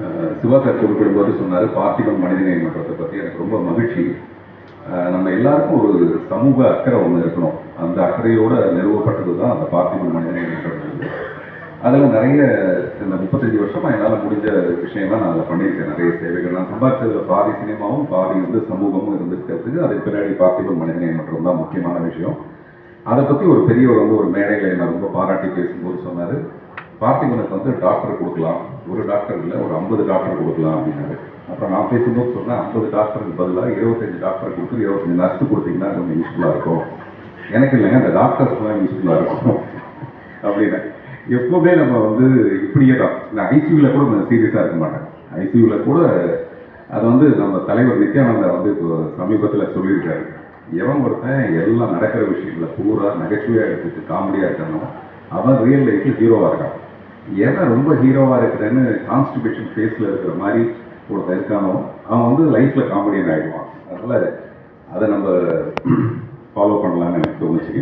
அஹ் குறிப்பிடும்போது சொன்னார் பார்த்திபன் மனிதநேய மன்றத்தை பற்றி எனக்கு ரொம்ப மகிழ்ச்சி. நம்ம எல்லாருக்கும் ஒரு சமூக அக்கறை ஒன்று இருக்கணும். அந்த அக்கறையோடு நிறுவப்பட்டது தான் அந்த பார்த்திபன் மனிதநேய மன்றம். அதில் நிறைய இந்த முப்பத்தஞ்சு வருஷமாக என்னால் முடிஞ்ச விஷயம்லாம் நான் அதில் பண்ணியிருக்கேன். நிறைய சேவைகள். நான் சம்பாதிச்சதில் பாதி சினிமாவும் பாதி வந்து சமூகமும் இருந்துருக்கிறதுக்கு அதுக்கு பின்னாடி பார்த்திபன் மனிதநேய மன்றம் தான் முக்கியமான விஷயம். அதை பற்றி ஒரு பெரியவர் வந்து ஒரு மேடையில் என்ன ரொம்ப பாராட்டி பேசும்போது சொன்னார். பார்த்திபனுக்கு வந்து டாக்டர் கொடுக்கலாம். ஒரு டாக்டர் இல்லை ஒரு ஐம்பது டாக்டர் கொடுக்கலாம் அப்படின்னாரு. அப்புறம் நான் பேசும்போது சொன்னேன் ஐம்பது டாக்டருக்கு பதிலாக இருபத்தஞ்சு டாக்டர் கொடுத்து இருபத்தஞ்சு நர்ஸ் கொடுத்தீங்கன்னா கொஞ்சம் யூஸ்ஃபுல்லாக இருக்கும். எனக்கு இல்லைங்க அந்த டாக்டர்ஸ்லாம் யூஸ்ஃபுல்லாக இருக்கும். அப்படின்னு. எப்போவுமே நம்ம வந்து இப்படியே தான். நான் ஐசியூவில் கூட நான் சீரியஸாக இருக்க மாட்டேன். ஐசியூவில் கூட அது வந்து நம்ம தலைவர் நித்யானந்தா வந்து இப்போ சமீபத்தில் சொல்லியிருக்காரு. எவன் ஒருத்தன் எல்லாம் நடக்கிற விஷயங்களை பூரா நகைச்சுவையாக எடுத்துட்டு காமெடியாக இருக்கணும் அவன் ரியல் லைஃப்பில் ஹீரோவாக இருக்கான். ஏன்னா ரொம்ப ஹீரோவாக இருக்கிறேன்னு கான்ஸ்டிபேஷன் ஃபேஸில் இருக்கிற மாதிரி ஒருத்தன் இருக்கானோ அவன் வந்து லைஃப்பில் காமெடியன் ஆகிடுவான் அதனால் அதை நம்ம ஃபாலோ பண்ணலான்னு எனக்கு தோணுச்சு.